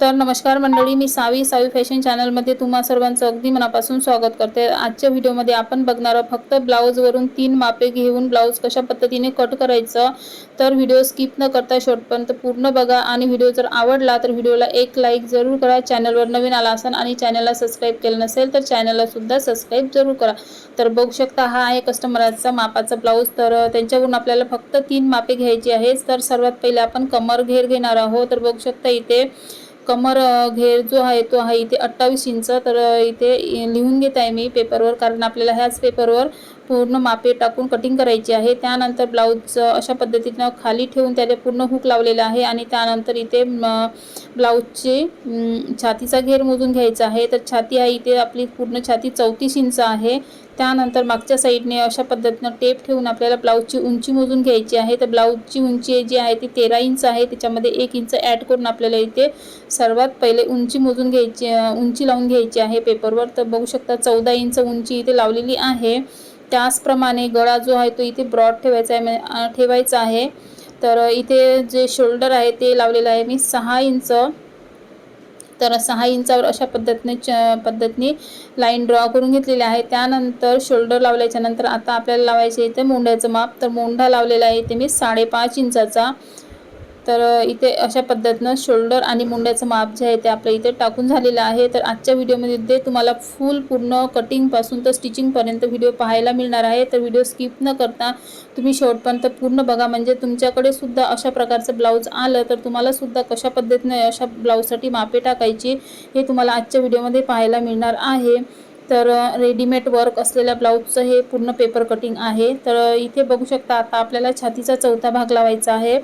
तर नमस्कार मंडळी मी सावी सावी फॅशन चॅनलमध्ये तुम्हा सर्वांचं अगदी मनापासून स्वागत करते. आजच्या व्हिडिओमध्ये आपण बघणार आहोत फक्त ब्लाऊजवरून तीन मापे घेऊन ब्लाऊज कशा पद्धतीने कट करायचं. तर व्हिडिओ स्किप न करता शेवटपर्यंत पूर्ण बघा आणि व्हिडिओ जर आवडला तर व्हिडिओला एक लाईक जरूर करा. चॅनलवर नवीन आला असाल आणि चॅनलला सबस्क्राईब केलं नसेल तर चॅनललासुद्धा सबस्क्राईब जरूर करा. तर बघू शकता हा आहे कस्टमरचा मापाचा ब्लाऊज तर त्यांच्याकडून आपल्याला फक्त तीन मापे घ्यायची आहेत. तर सर्वात पहिले आपण कमर घेर घेणार आहोत. तर बघू शकता इथे कमर घेर जो आहे तो आहे इथे अठ्ठावीस इंच. तर इथे लिहून घेत आहे मी पेपरवर कारण आपल्याला ह्याच पेपरवर पूर्ण मापे टाकून कटिंग करायची आहे. त्यानंतर ब्लाऊज अशा पद्धतीनं खाली ठेवून त्याला पूर्ण हुक लावलेला आहे आणि त्यानंतर इथे ब्लाऊजचे छातीचा घेर मोजून घ्यायचा आहे. तर छाती आहे इथे आपली पूर्ण छाती चौतीस इंच आहे. त्यानंतर मागच्या साईडने अशा पद्धतीनं टेप ठेवून आपल्याला ब्लाऊजची उंची मोजून घ्यायची आहे. तर ब्लाऊजची उंची जी आहे ती तेरा इंच आहे. त्याच्यामध्ये एक इंच ॲड करून आपल्याला इथे सर्वात पहिले उंची मोजून घ्यायची उंची लावून घ्यायची आहे. पेपरवर तर बघू शकता चौदा इंच उंची इथे लावलेली आहे. त्याचप्रमाणे गळा जो आहे तो इथे ब्रॉड ठेवायचा आहे म्हणजे, ठेवायचा आहे. तर इथे जे शोल्डर आहे ते लावलेलं आहे मी सहा इंच. तर सहा इंचावर अशा पद्धतीने च पद्धतीने लाईन ड्रॉ करून घेतलेली आहे. त्यानंतर शोल्डर लावल्याच्या नंतर आता आपल्याला लावायचे इथे मोंढ्याचं माप. तर मोंढा लावलेला आहे इथे मी साडेपाच इंचाचा. तर इथे अशा पद्धतीनं शोल्डर आणि मुंड्याचं माप जे आहे ते आपल्या इथे टाकून झालेलं आहे. तर आजच्या व्हिडिओमध्ये ते तुम्हाला फुल पूर्ण कटिंगपासून तर स्टिचिंगपर्यंत व्हिडिओ पाहायला मिळणार आहे. तर व्हिडिओ स्किप न करता तुम्ही शेवटपर्यंत पूर्ण बघा. म्हणजे तुमच्याकडे सुद्धा अशा प्रकारचं ब्लाऊज आलं तर तुम्हाला सुद्धा कशा पद्धतीने अशा ब्लाऊजसाठी मापे टाकायची हे तुम्हाला आजच्या व्हिडिओमध्ये पाहायला मिळणार आहे. तर रेडीमेड वर्क असलेल्या ब्लाऊजचं हे पूर्ण पेपर कटिंग आहे. तर इथे बघू शकता आता आपल्याला छातीचा चौथा भाग लावायचा आहे.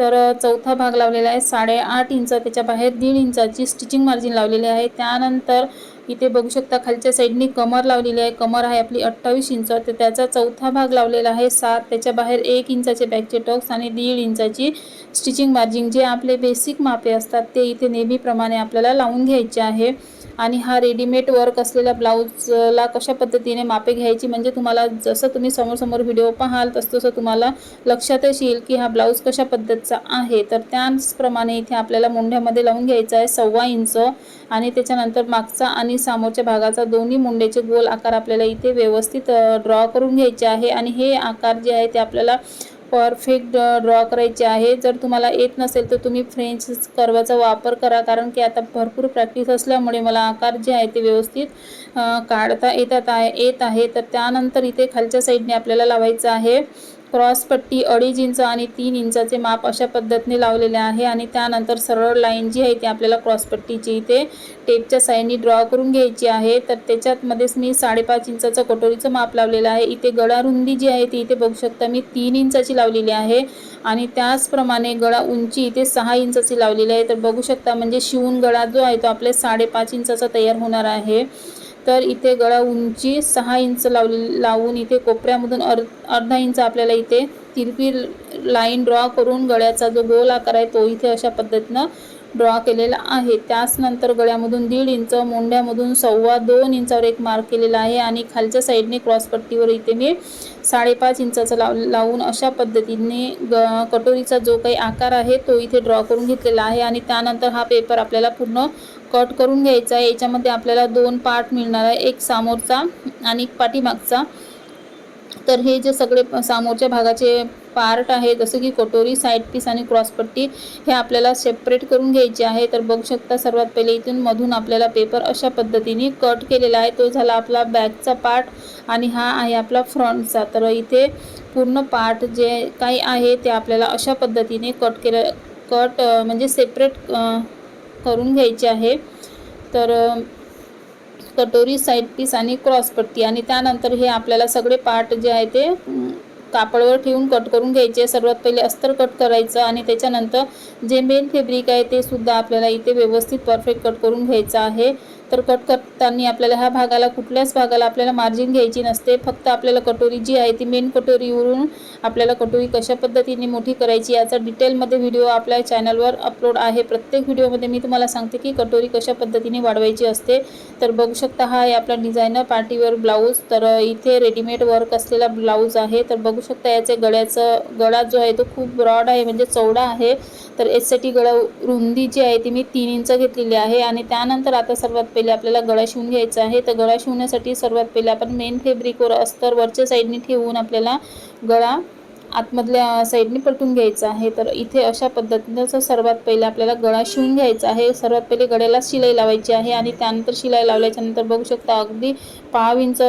तर चौथा भाग लावलेला आहे. साडेआठ इंच त्याच्या बाहेर दीड इंचाची स्टिचिंग मार्जिन लावलेली आहे. त्यानंतर इथे बघू शकता खालच्या साईडनी कमर लावलेली आहे. कमर आहे आपली अठ्ठावीस इंच. तर त्याचा चौथा भाग लावलेला आहे. सात त्याच्या बाहेर एक इंचाचे बॅकचे टॉक्स आणि दीड इंचाची स्टिचिंग मार्जिन. जे आपले बेसिक मापे असतात ते इथे नेहमीप्रमाणे आपल्याला लावून घ्यायचे आहे. आणि हा रेडीमेड वर्क असलेल्या ब्लाऊजला कशा पद्धतीने मापे घ्यायची? म्हणजे तुम्हाला जसं तुम्ही समोरसमोर व्हिडिओ पाहाल तसं तसं तुम्हाला लक्षातच येईल की हा ब्लाऊज कशा पद्धतीचा आहे. तर त्याचप्रमाणे इथे आपल्याला मुंढ्यामध्ये लावून घ्यायचा आहे सव्वा इंच आणि त्याच्यानंतर मागचा आणि समोरच्या भागाचा दोन्ही मुंड्याचे गोल आकार आपल्याला इथे व्यवस्थित ड्रॉ करून घ्यायचे आहे. आणि हे आकार जे आहे ते आपल्याला परफेक्ट ड्रॉ करायचे आहे. जर तुम्हाला येत नसेल तर तुम्ही फ्रेंच कर्वाचा वापर करा. कारण की आता भरपूर प्रॅक्टिस असल्यामुळे मला आकार जे आहे ते व्यवस्थित काढता येतात आहे येत आहे. तर त्यानंतर इथे खालच्या साईडने आपल्याला लावायचं आहे. क्रॉसपट्टी अडीच इंच आणि तीन इंचाचे माप अशा पद्धतीने लावलेले आहे आणि त्यानंतर सरळ लाईन जी आहे ती आपल्याला क्रॉसपट्टीची इथे टेपच्या साईडनी ड्रॉ करून घ्यायची आहे. तर त्याच्यातमध्येच मी साडेपाच इंचाचं कटोरीचं माप लावलेलं आहे. इथे गळा रुंदी जी आहे ती इथे बघू शकता मी तीन इंचाची लावलेली आहे आणि त्याचप्रमाणे गळा उंची इथे सहा इंचाची लावलेली आहे. तर बघू शकता म्हणजे शिवून गळा जो आहे तो आपल्या साडेपाच इंचाचा तयार होणार आहे. तर इथे गळा उंची सहा इंच लावली लावून इथे कोपऱ्यामधून अर् अर्धा इंच आपल्याला इथे तिरपी लाईन ड्रॉ करून गळ्याचा जो गोल आकार आहे तो इथे अशा पद्धतीनं ड्रॉ केलेला आहे. त्याचनंतर गळ्यामधून दीड इंच मोंढ्यामधून सव्वा दोन इंचावर एक मार्क केलेला आहे आणि खालच्या साईडने क्रॉसपट्टीवर इथे मी साडेपाच इंचाचा लाव लावून अशा पद्धतीने ग कटोरीचा जो काही आकार आहे तो इथे ड्रॉ करून घेतलेला आहे आणि त्यानंतर हा पेपर आपल्याला पूर्ण कट करून घ्यायचा आहे. याच्यामध्ये आपल्याला दोन पार्ट मिळणार आहे. एक समोरचा आणि एक पाठीमागचा. तर हे जे सगळे समोरच्या भागाचे पार्ट आहे जसं की कटोरी साईड पीस आणि क्रॉसपट्टी हे आपल्याला सेपरेट करून घ्यायचे आहे. तर बघू शकता सर्वात पहिले इथून मधून आपल्याला पेपर अशा पद्धतीने कट केलेला आहे. तो झाला आपला बॅकचा पार्ट आणि हा आहे आपला फ्रंटचा तर इथे पूर्ण पार्ट जे काही आहे ते आपल्याला अशा पद्धतीने कट केलं कट म्हणजे सेपरेट करून घ्यायचे आहे. तर कटोरी साईड पीस आणि क्रॉसपट्टी आणि त्यानंतर हे आपल्याला सगळे पार्ट जे आहे ते कापडवर ठेवून कट करून घ्यायचे. सर्वात पहिले अस्तर कट करायचं आणि त्याच्यानंतर जे मेन फेब्रिक आहे ते सुद्धा आपल्याला इथे व्यवस्थित परफेक्ट कट करून घ्यायचं आहे. तर कट करताना आपल्याला ह्या भागाला कुठल्याच भागाला आपल्याला मार्जिन घ्यायची नसते. फक्त आपल्याला कटोरी जी आहे ती मेन कटोरीवरून आपल्याला कटोरी कशा पद्धतीने मोठी करायची याचा डिटेलमध्ये व्हिडिओ आपल्या चॅनलवर अपलोड आहे. प्रत्येक व्हिडिओमध्ये मी तुम्हाला सांगते की कटोरी कशा पद्धतीने वाढवायची असते. तर बघू शकता हा आहे आपला डिझायनर पार्टीवर ब्लाऊज तर इथे रेडीमेड वर्क असलेला ब्लाऊज आहे. तर बघू शकता याचे गळ्याचं गळा जो आहे तो खूप ब्रॉड आहे म्हणजे चौडा आहे. तर यासाठी गळा रुंदी जी आहे ती मी तीन इंच घेतलेली आहे. आणि त्यानंतर आता सर्वात पहिले आपल्याला गळा शिवून घ्यायचा आहे. तर गळा शिवण्यासाठी सर्वात पहिले आपण मेन फेब्रिकवर अस्तर वरच्या साईडने ठेवून आपल्याला गळा आतमधल्या साईडने पलटून घ्यायचा आहे. तर इथे अशा पद्धतीनं सर्वात पहिले आपल्याला गळा शिवून घ्यायचा आहे. सर्वात पहिले गळ्याला शिलाई लावायची आहे आणि त्यानंतर शिलाई लावल्याच्या नंतर बघू शकता अगदी पाव इंच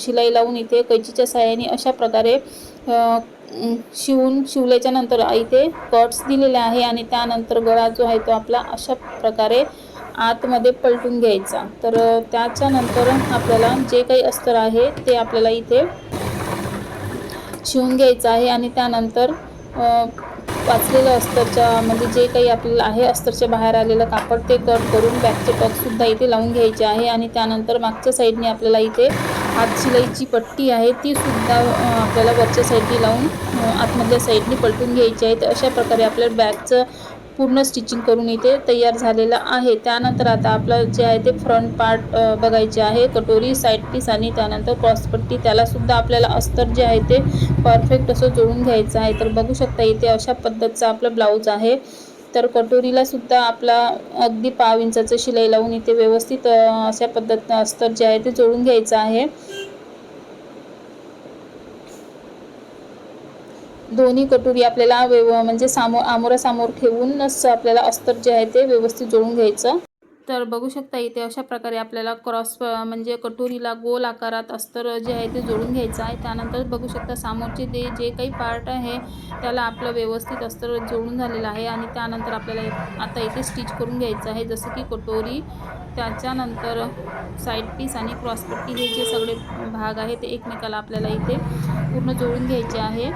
शिलाई लावून इथे कैचीच्या साह्याने अशा प्रकारे शिवून शिवल्याच्या नंतर इथे कट्स दिलेले आहे आणि त्यानंतर गळा जो आहे तो आपला अशा प्रकारे आतमध्ये पलटून घ्यायचा. तर त्याच्यानंतर आपल्याला जे काही अस्तर आहे ते आपल्याला इथे शिवून घ्यायचं आहे आणि त्यानंतर वाचलेलं अस्तरच्या म्हणजे जे काही आपल्याला आहे अस्तरच्या बाहेर आलेलं कापड ते कट करून बॅकचे टॉकसुद्धा इथे लावून घ्यायचे आहे आणि त्यानंतर मागच्या साईडने आपल्याला इथे हात शिलाईची पट्टी आहे ती सुद्धा आपल्याला वरच्या साईडने लावून आतमधल्या साईडने पलटून घ्यायची आहे. तर अशा प्रकारे आपल्याला बॅगचं पूर्ण स्टिचिंग करून इथे तयार झालेलं आहे. त्यानंतर आता आपलं जे आहे ते फ्रंट पार्ट बघायचे आहे. कटोरी साईड पीस आणि त्यानंतर क्रॉसपट्टी त्यालासुद्धा आपल्याला अस्तर जे आहे ते परफेक्ट असं जोडून घ्यायचं आहे. तर बघू शकता इथे अशा पद्धतीचा आपलं ब्लाऊज आहे. तर कटोरीला सुद्धा आपला अगदी पाव इंचाचं शिलाई लावून इथे व्यवस्थित अशा पद्धत अस्तर जे आहे ते जोडून घ्यायचं आहे. दोन्ही कटोरी आपल्याला व्यव म्हणजे सामोर आमोरासमोर ठेवूनच आपल्याला अस्तर जे आहे ते व्यवस्थित जोडून घ्यायचं. तर बघू शकता इथे अशा प्रकारे आपल्याला क्रॉस म्हणजे कटोरीला गोल आकारात अस्तर जे आहे ते जोडून घ्यायचं आहे. त्यानंतर बघू शकता समोरचे ते जे काही पार्ट आहे त्याला आपलं व्यवस्थित अस्तर जोडून झालेलं आहे आणि त्यानंतर आपल्याला आता इथे स्टिच करून घ्यायचं आहे. जसं की कटोरी त्याच्यानंतर साईड पीस आणि क्रॉसपट्टी हे जे सगळे भाग आहे ते एकमेकाला आपल्याला इथे पूर्ण जोडून घ्यायचे आहे.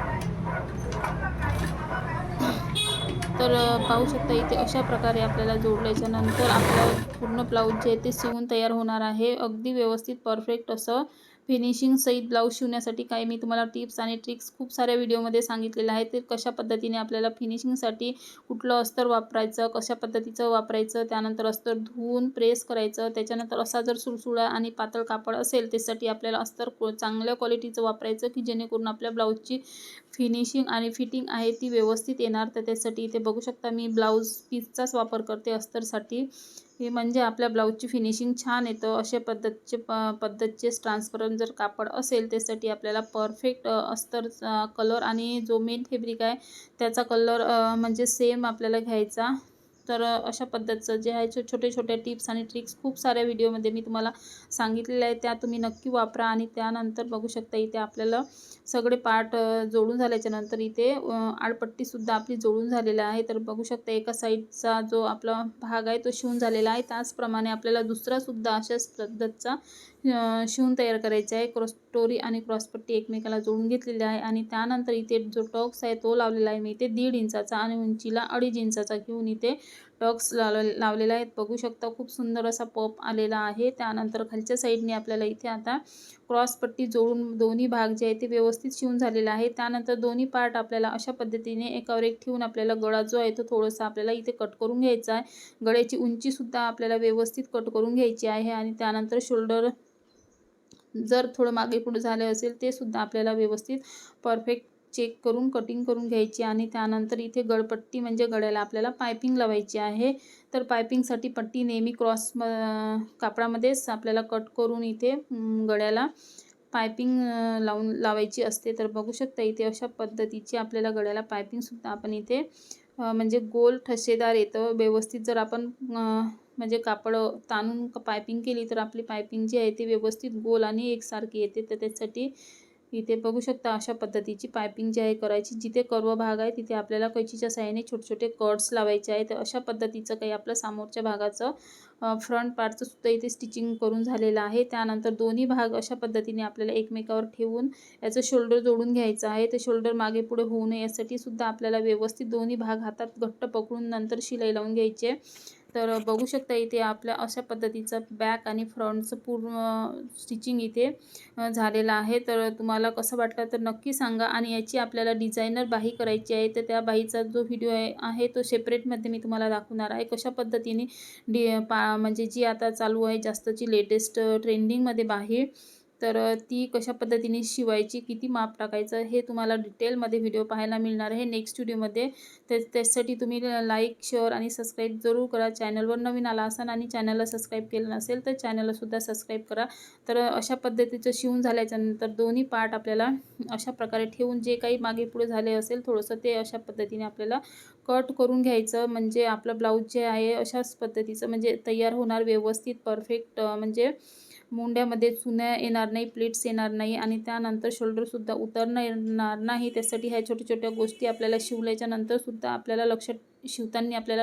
तर पाहू शकता इथे अशा प्रकारे आपल्याला जोडल्याच्या नंतर आपलं पूर्ण ब्लाऊज जे आहे ते शिवून तयार होणार आहे. अगदी व्यवस्थित परफेक्ट असं फिनिशिंग सहित ब्लाऊज शिवण्यासाठी काही मी तुम्हाला टिप्स आणि ट्रिक्स खूप साऱ्या व्हिडिओमध्ये सांगितलेल्या आहेत. ते कशा पद्धतीने आपल्याला फिनिशिंगसाठी कुठलं अस्तर वापरायचं कशा पद्धतीचं वापरायचं त्यानंतर अस्तर धुवून प्रेस करायचं त्याच्यानंतर असा जर सुळसुळा आणि पातळ कापड असेल त्यासाठी आपल्याला अस्तर चांगल्या क्वालिटीचं वापरायचं की जेणेकरून आपल्या ब्लाऊजची फिनिशिंग आणि फिटिंग आहे ती व्यवस्थित येणार. तर त्यासाठी इथे बघू शकता मी ब्लाऊज पीसचाच वापर करते अस्तरसाठी हे म्हणजे आपल्या ब्लाऊजची फिनिशिंग छान येतं. अशा पद्धतचे प पद्धतीचे ट्रान्सपरंट जर कापड असेल त्यासाठी आपल्याला परफेक्ट अस्तर कलर आणि जो मेन फेब्रिक आहे त्याचा कलर म्हणजे सेम आपल्याला घ्यायचा. तर अशा पद्धतीचं जे आहे छोटे छोटे टिप्स आणि ट्रिक्स खूप साऱ्या व्हिडिओमध्ये मी तुम्हाला सांगितलेल्या आहे त्या तुम्ही नक्की वापरा आणि त्यानंतर बघू शकता इथे आपल्याला सगळे पार्ट जोडून झाल्याच्यानंतर इथे आडपट्टीसुद्धा आपली जोडून झालेला आहे. तर बघू शकता एका साईडचा जो आपला भाग आहे तो शिवून झालेला आहे. त्याचप्रमाणे आपल्याला दुसरासुद्धा अशाच पद्धतीचा शिवून तयार करायचा आहे. क्रॉस स्टोरी आणि क्रॉसपट्टी एकमेकाला जोडून घेतलेली आहे. आणि त्यानंतर इथे जो टॉक्स आहे तो लावलेला आहे. मी इथे दीड इंचाचा आणि उंचीला अडीच इंचाचा घेऊन इथे टॉक्स लाव लावलेला आहे बघू शकता खूप सुंदर असा पप आलेला आहे. त्यानंतर खालच्या साईडने आपल्याला इथे आता क्रॉसपट्टी जोडून दोन्ही भाग जे आहे ते व्यवस्थित शिवून झालेला आहे. त्यानंतर दोन्ही पार्ट आपल्याला अशा पद्धतीने एकावर एक ठेवून आपल्याला गळा जो आहे तो थोडासा आपल्याला इथे कट करून घ्यायचा आहे. गळ्याची उंचीसुद्धा आपल्याला व्यवस्थित कट करून घ्यायची आहे. आणि त्यानंतर शोल्डर जर थोडं मागे पुढे झाले असेल ते सुद्धा आपल्याला व्यवस्थित परफेक्ट चेक करून कटिंग करून घ्यायची आणि त्यानंतर इथे गळपट्टी म्हणजे गळ्याला आपल्याला पायपिंग लावायची आहे. तर पायपिंगसाठी पट्टी नेहमी क्रॉस कापडामध्येच आपल्याला कट करून इथे गळ्याला पायपिंग लावून लावायची असते. तर बघू शकता इथे अशा पद्धतीची आपल्याला गळ्याला पायपिंगसुद्धा आपण इथे म्हणजे गोल ठसेदार येतं. व्यवस्थित जर आपण म्हणजे कापड ताणून पायपिंग केली तर आपली पायपिंग जी आहे ती व्यवस्थित गोल आणि एकसारखी येते. तर त्यासाठी इथे बघू शकता अशा पद्धतीची पायपिंग जी आहे करायची. जिथे कर्व भाग आहे तिथे आपल्याला कैचीच्या साह्याने छोटे छोटे कट्स लावायचे आहे तर अशा पद्धतीचं काही आपलं समोरच्या भागाचं फ्रंट पार्टचं सुद्धा इथे स्टिचिंग करून झालेलं आहे. त्यानंतर दोन्ही भाग अशा पद्धतीने आपल्याला एकमेकावर ठेवून याचं शोल्डर जोडून घ्यायचं आहे. ते शोल्डर मागे पुढे होऊ नये यासाठी सुद्धा आपल्याला व्यवस्थित दोन्ही भाग हातात घट्ट पकडून नंतर शिलाई लावून घ्यायची आहे. तर बघू शकता इथे आपल्या अशा पद्धतीचं बॅक आणि फ्रंटचं पूर्ण स्टिचिंग इथे झालेलं आहे. तर तुम्हाला कसं वाटलं तर नक्की सांगा आणि याची आपल्याला डिझायनर बाही करायची आहे तर त्या बाहीचा जो व्हिडिओ आहे आहे तो सेपरेटमध्ये मी तुम्हाला दाखवणार आहे. कशा पद्धतीने डि पा म्हणजे जी आता चालू आहे जास्तची लेटेस्ट ट्रेंडिंगमध्ये बाही तर ती कशा पद्धतीने शिवायची किती माप टाकायचं हे तुम्हाला डिटेलमध्ये व्हिडिओ पाहायला मिळणार आहे नेक्स्ट व्हिडिओमध्ये. तर त्यासाठी तुम्ही लाईक शेअर आणि सबस्क्राईब जरूर करा. चॅनलवर नवीन आला असाल आणि चॅनलला सबस्क्राईब केलं नसेल तर चॅनललासुद्धा सबस्क्राईब करा. तर अशा पद्धतीचं शिवून झाल्याच्यानंतर दोन्ही पार्ट आपल्याला अशा प्रकारे ठेवून जे काही मागे पुढे झाले असेल थोडंसं ते अशा पद्धतीने आपल्याला कट करून घ्यायचं. म्हणजे आपलं ब्लाऊज जे आहे अशाच पद्धतीचं म्हणजे तयार होणार व्यवस्थित परफेक्ट म्हणजे मुंड्यामध्ये चुन्या येणार नाही प्लेट्स येणार नाही आणि त्यानंतर शोल्डरसुद्धा उतरणं येणार नाही. त्यासाठी ह्या छोट्या छोट्या गोष्टी आपल्याला शिवल्याच्या नंतरसुद्धा आपल्याला लक्षात शिवताना आपल्याला